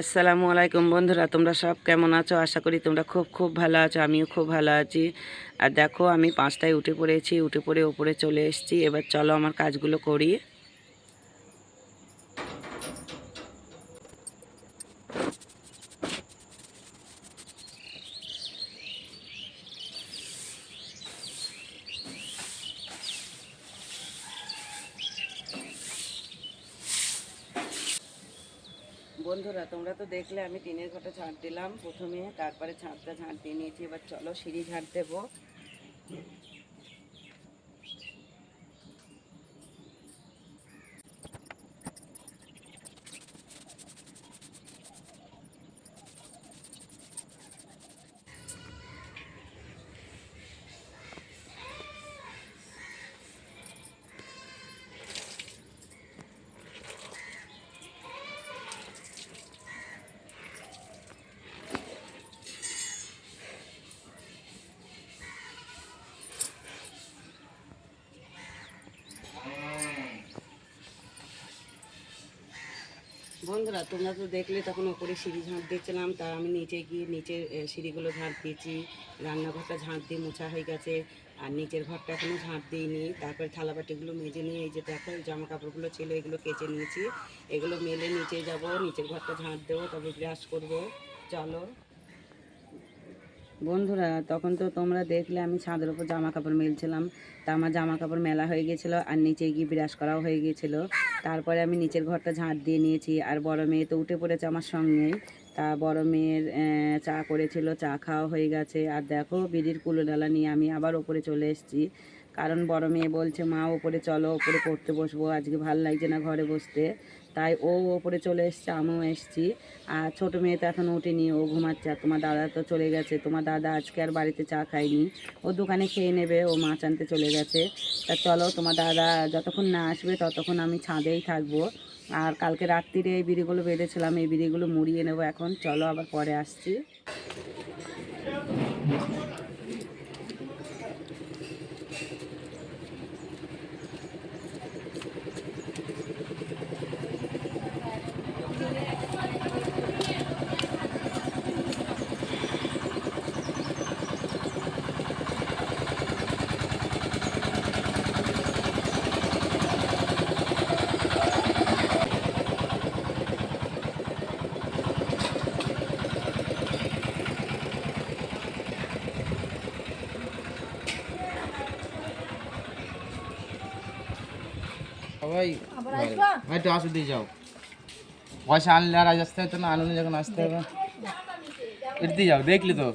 আসসালামু আলাইকুম বন্ধুরা, তোমরা সব কেমন আছো? আশা করি তোমরা খুব খুব ভালো আছো, আমিও খুব ভালো আছি। আর দেখো, আমি পাঁচটায় উঠে পড়েছি, উঠে পড়ে ওপরে চলে এসেছি। এবার চলো আমার কাজগুলো করি বন্ধুরা তোমরা তো দেখলে আমি টিনের ঘরটা ঝাঁট দিলাম প্রথমে, তারপরে ছাদটা ঝাঁট দিয়ে নিয়েছি, এবার চলো সিঁড়ি ঝাঁট দেবো। বন্ধুরা, তোমরা তো দেখলে তখন ওপরে সিঁড়ি ঝাঁট দিয়েছিলাম, তা আমি নিচে গিয়ে নিচের সিঁড়িগুলো ঝাঁট দিয়েছি, রান্নাঘরটা ঝাঁট দিয়ে মোছা হয়ে গেছে, আর নিচের ঘরটা এখনও ঝাঁট দিইনি, তারপরে থালাবাটিগুলো মেজে নিয়ে এই যে দেখো জামা কাপড়গুলো ছিল, এগুলো কেচে নিয়েছি, এগুলো মেলে নিচে যাব, নিচের ঘরটা ঝাঁট দেবো, তবে ব্রাশ করব, চলো। বন্ধুরা, তখন তো তোমরা দেখলে আমি ছাদের উপর জামা কাপড় মেলছিলাম। তা আমার জামা কাপড় মেলা হয়ে গেছিল আর নিচে গিয়ে বিরাজ করাও হয়ে গেছিল। তারপরে আমি নিচের ঘরটা ঝাঁট দিয়ে নিয়েছি আর বড় মেয়ে তো উঠে পড়েছে আমার সঙ্গেই তা বড় মেয়ের চা করেছিল, চা খাওয়া হয়ে গেছে। আর দেখো বিড়ির কুলো ডালা নিয়ে আমি আবার ওপরে চলে এসেছি। কারণ বড় মেয়ে বলছে, মা, ওপরে চলো, ওপরে পড়তে বসবো, আজকে ভালো লাগছে না ঘরে বসতে। তাই ও ওপরে চলে এসছে, আমিও এসছি। আর ছোটো মেয়ে তো এখন ওঠেনি ও ঘুমাচ্ছে। আর তোমার দাদা তো চলে গেছে, তোমার দাদা আজকে আর বাড়িতে চা খায়নি। ও দোকানে খেয়ে নেবে, ও মাছ আনতে চলে গেছে। তা চলো, তোমার দাদা যতক্ষণ না আসবে, ততক্ষণ আমি ছাদেই থাকব। আর কালকে রাত্রিরে এই বিড়িগুলো বেঁধেছিলাম, এই বিড়িগুলো মুড়িয়ে নেব এখন। চলো আবার পরে আসছি সবাই একটু আসো দিয়ে যাও পয়সা আনলে আর আজ আসতে হতো না আনলে যখন আসতে হবে একটু দিয়ে যাও দেখলি তো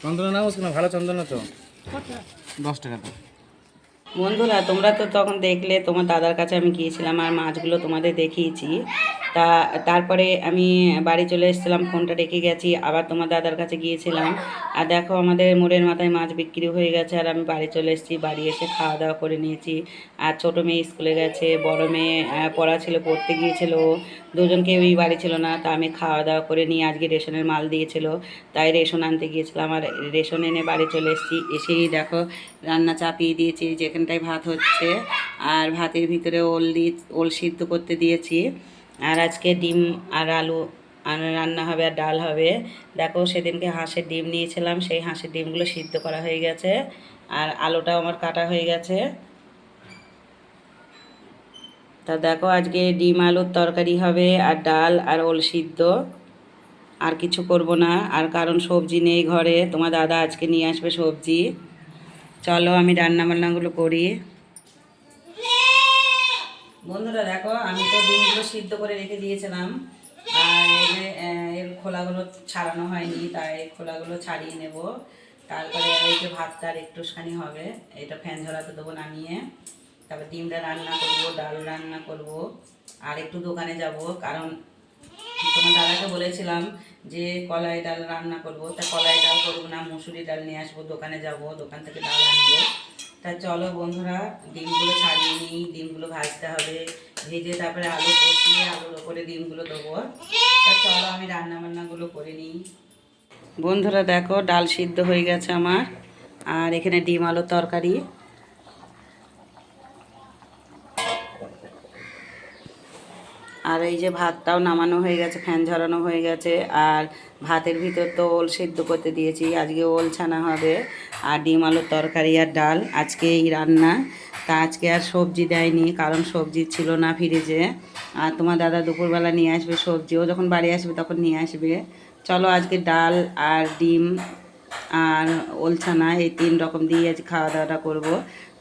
চন্দনা নাও না ভালো চন্দনা তো দশ টাকা তো বন্ধুরা তোমরা তো তখন দেখলে তোমার দাদার কাছে আমি গিয়েছিলাম আর মাছগুলো তোমাদের দেখিয়েছি। তা তারপরে আমি বাড়ি চলে এসেছিলাম, ফোনটা রেখে গেছি, আবার তোমার দাদার কাছে গিয়েছিলাম। আর দেখো আমাদের মোড়ের মাথায় মাছ বিক্রি হয়ে গেছে, আর আমি বাড়ি চলে এসেছি, বাড়ি এসে খাওয়া দাওয়া করে নিয়েছি। আর ছোটো মেয়ে স্কুলে গেছে, বড় মেয়ে পড়া ছিল, পড়তে গিয়েছিল, দুজন কেউই বাড়ি ছিল না, তা আমি খাওয়া দাওয়া করে নিয়ে আজকে রেশনের মাল দিয়েছিল, তাই রেশন আনতে গিয়েছিলাম। আর রেশন এনে বাড়ি চলে এসেছি, এসেই দেখো রান্না চাপিয়ে দিয়েছি, যেখানটায় ভাত হচ্ছে, আর ভাতের ভিতরে ওল দিয়ে, ওল সিদ্ধ করতে দিয়েছি। আর আজকে ডিম আর আলু আর রান্না হবে আর ডাল হবে। দেখো সেদিনকে হাঁসের ডিম নিয়েছিলাম, সেই হাঁসের ডিমগুলো সিদ্ধ করা হয়ে গেছে আর আলুটাও আমার কাটা হয়ে গেছে। তা দেখো আজকে ডিম আলুর তরকারি হবে আর ডাল আর ওল সিদ্ধ। আর কিছু করব না, আর কারণ সবজি নেই ঘরে। তোমার দাদা আজকে নিয়ে আসবে সবজি। চলো আমি রান্না বান্নাগুলো করি। বন্ধুরা দেখো আমি তো ডিমগুলো সিদ্ধ করে রেখে দিয়েছিলাম। আর এর, খোলাগুলো ছাড়ানো হয়নি তাই খোলাগুলো ছাড়িয়ে নেব। তারপরে এই যে ভাতটা একটুখানি হবে এটা ফ্যান ঝরাতে দেবো নামিয়ে। তারপর ডিমটা রান্না করব ডাল রান্না করব আর একটু দোকানে যাব কারণ তোমার দাদাকে বলেছিলাম যে কলাই ডাল রান্না করব। তা কলাই ডাল করব না মুসুরি ডাল নিয়ে আসব দোকানে যাব দোকান থেকে ডাল আনব। তা চলো বন্ধুরা, ডিমগুলো ছাড়িয়ে নিই, ডিমগুলো ভাজতে হবে। ভেজে তারপরে আলু কষিয়ে আলুর ওপরে ডিমগুলো দেবো। তা চলো আমি রান্না বান্নাগুলো করে নিই। বন্ধুরা দেখো, ডাল সিদ্ধ হয়ে গেছে আমার। আর এখানে ডিম আলুর তরকারি। আর এই যে ভাতটাও নামানো হয়ে গেছে, ফ্যান ঝরানো হয়ে গেছে। আর ভাতের ভিতর তো ওল সিদ্ধ করতে দিয়েছি, আজকে ওল ছানা হবে। আর ডিম আলুর তরকারি আর ডাল। আজকে এই রান্না। তা আজকে আর সবজি দেয়নি, কারণ সবজি ছিল না ফ্রিজে। আর তোমার দাদা দুপুরবেলা নিয়ে আসবে সবজি, ও যখন বাড়ি আসবে তখন নিয়ে আসবে। চলো আজকে ডাল আর ডিম আর ওল ছানা এই তিন রকম দিয়ে আজ খাওয়া দাওয়াটা করব।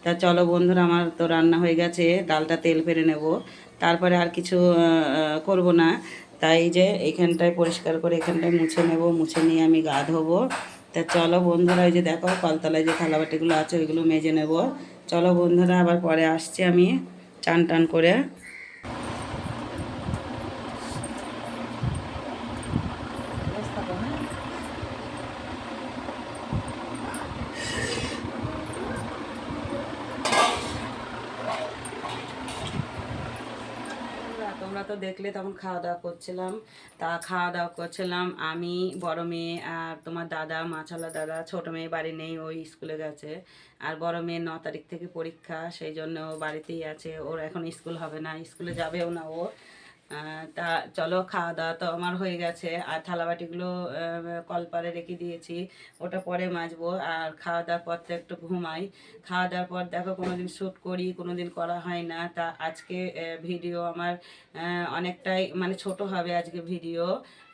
তা চলো বন্ধুরা, আমার তো রান্না হয়ে গেছে, ডালটা তেল ফেলে নেব। তারপরে আর কিছু করব না। তাই যে এখানটায় পরিষ্কার করে এখানটায় মুছে নেব, মুছে নিয়ে আমি গা ধোবো। তা চলো বন্ধুরা, ওই যে দেখো, কলতলায় যে থালাবাটিগুলো আছে, ওইগুলো মেজে নেব। চলো বন্ধুরা, আবার পরে আসছি আমি, চান টান করে বন্ধুরা, তোমরা তো দেখলে তখন খাওয়া দাওয়া করছিলাম। তা খাওয়া দাওয়া করছিলাম। আমি বড় মেয়ে আর তোমার দাদা মাছালা দাদা, ছোট মেয়ে বাড়ি নেই, ওই স্কুলে গেছে। আর বড় মেয়ে ন তারিখ থেকে পরীক্ষা, সেই জন্য ও বাড়িতেই আছে। ওর এখন স্কুল হবে না, স্কুলে যাবেও না ও। তা চলো, খাওয়া দাওয়া তো আমার হয়ে গেছে। আর থালাবাটিগুলো কলপারে রেখে দিয়েছি। ওটা পরে মাজবো। আর খাওয়া দাওয়ার পর তো একটু ঘুমাই। খাওয়া দাওয়ার পর দেখো কোনো দিন শ্যুট করি কোনো দিন করা হয় না। তা আজকে ভিডিও আমার অনেকটাই মানে ছোট হবে আজকে ভিডিও।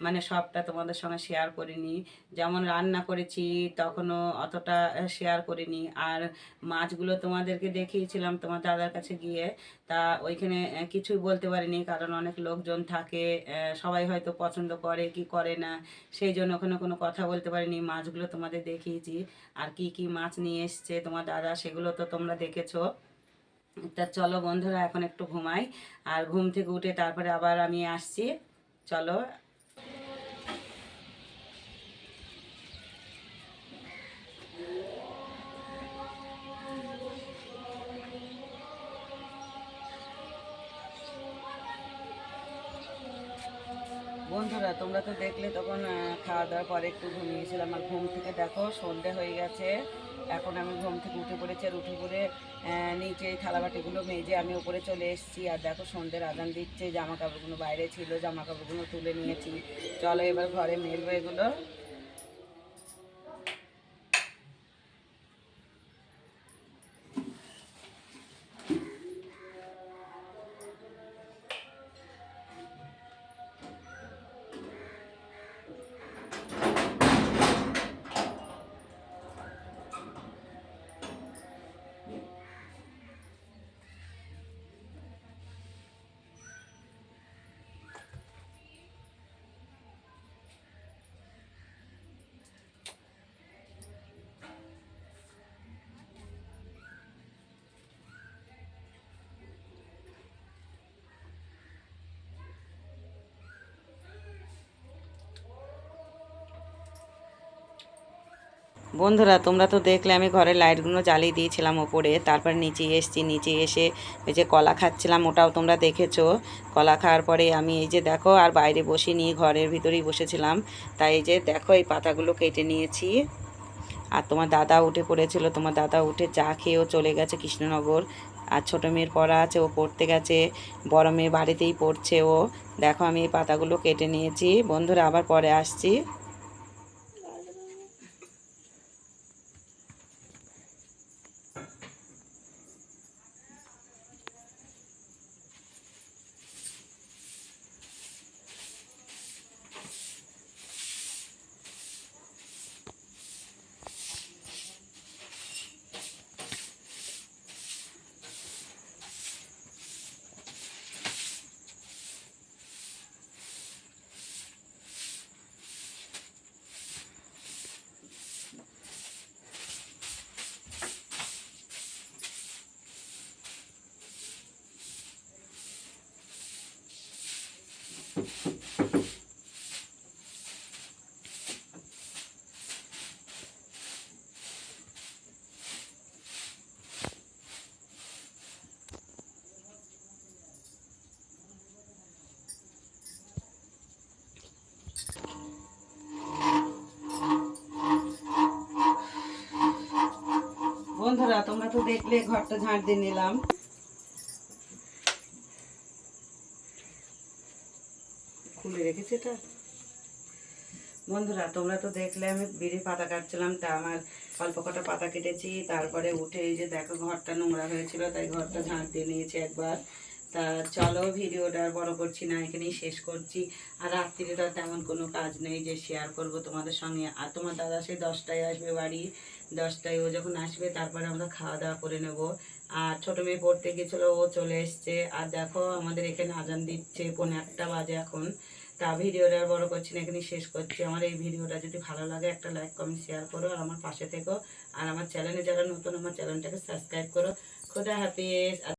মানে সবটা তোমাদের সঙ্গে শেয়ার করিনি। যেমন রান্না করেছি, তখনও অতটা শেয়ার করিনি। আর মাছগুলো তোমাদেরকে দেখিয়েছিলাম তোমার দাদার কাছে গিয়ে। তা ওইখানে কিছুই বলতে পারিনি, কারণ অনেক লোকজন থাকে সবাই হয়তো পছন্দ করে কি করে না, সেই জন্য ওখানে কোনো কথা বলতে পারিনি। মাছগুলো তোমাদের দেখিয়েছি। আর কি কি মাছ নিয়ে এসছে তোমার দাদা, সেগুলো তো তোমরা দেখেছ। তা চলো বন্ধুরা, এখন একটু ঘুমাই। আর ঘুম থেকে উঠে তারপরে আবার আমি আসছি। চলো বন্ধুরা, তোমরা তো দেখলে তখন খাওয়া দাওয়ার পরে একটু ঘুমিয়েছিলাম আমার ঘুম থেকে দেখো সন্ধে হয়ে গেছে। এখন আমি ঘুম থেকে উঠে পড়েছি আর উঠে পড়ে নিচে থালাবাটিগুলো মেজে আমি উপরে চলে এসেছি। আর দেখো সন্ধ্যের আদান দিচ্ছে জামা কাপড়গুলো বাইরে ছিল জামা কাপড়গুলো তুলে নিয়েছি। চলো এবার ঘরে মেলবো এগুলো। বন্ধুরা, তোমরা তো দেখলে আমি ঘরের লাইটগুলো জ্বালিয়ে দিয়েছিলাম ওপরে, তারপর নিচে এসেছি নিচে এসে ওই যে কলা খাচ্ছিলাম, ওটাও তোমরা দেখেছ। কলা খাওয়ার পরে আমি এই যে দেখো, আর বাইরে বসিনি, ঘরের ভিতরেই বসেছিলাম। তাই এই যে দেখো, এই পাতাগুলো কেটে নিয়েছি। আর তোমার দাদা উঠে পড়েছিল, তোমার দাদা উঠে চা খেয়েও চলে গেছে কৃষ্ণনগর। আর ছোটো মেয়ের পড়া আছে, ও পড়তে গেছে, বড় মেয়ে বাড়িতেই পড়ছে ও। দেখো, আমি এই পাতাগুলো কেটে নিয়েছি। বন্ধুরা, আবার পরে আসছি। বন্ধুরা তোমরা তো দেখলে ঘরটা ঝাঁট দিয়ে নিলাম। খুলে রেখেছে এটা। বন্ধুরা, তোমরা তো দেখলে আমি বিড়ি পাতা কাটছিলাম, তা আমার অল্প কটা পাতা কেটেছি, তারপরে উঠে এই যে দেখো ঘরটা নোংরা হয়েছিল, তাই ঘরটা ঝাঁট দিয়ে নিয়েছি একবার। তা চলো ভিডিওটা বড় করছি না, এখানেই শেষ করছি। আর রাত্রিরে তো তেমন কোনো কাজ নেই যে শেয়ার করব তোমাদের সঙ্গে। আর তোমার দাদা সেই দশটায় আসবে বাড়ি, দশটায় ও যখন আসবে, তারপরে আমরা খাওয়া দাওয়া করে নেব। আর ছোটো মেয়ে পড়তে গেছিল, ও চলে এসছে। আর দেখো আমাদের এখানে আজান দিচ্ছে পনেরো একটা বাজে এখন। তা ভিডিওটা আর বড় করছি না এখানে শেষ করছি। আমার এই ভিডিওটা যদি ভালো লাগে, একটা লাইক কমেন্ট শেয়ার করো আর আমার পাশে থেকো। আর আমার চ্যানেলে যারা নতুন, আমার চ্যানেলটাকে সাবস্ক্রাইব করো। খুদা হাফিজ।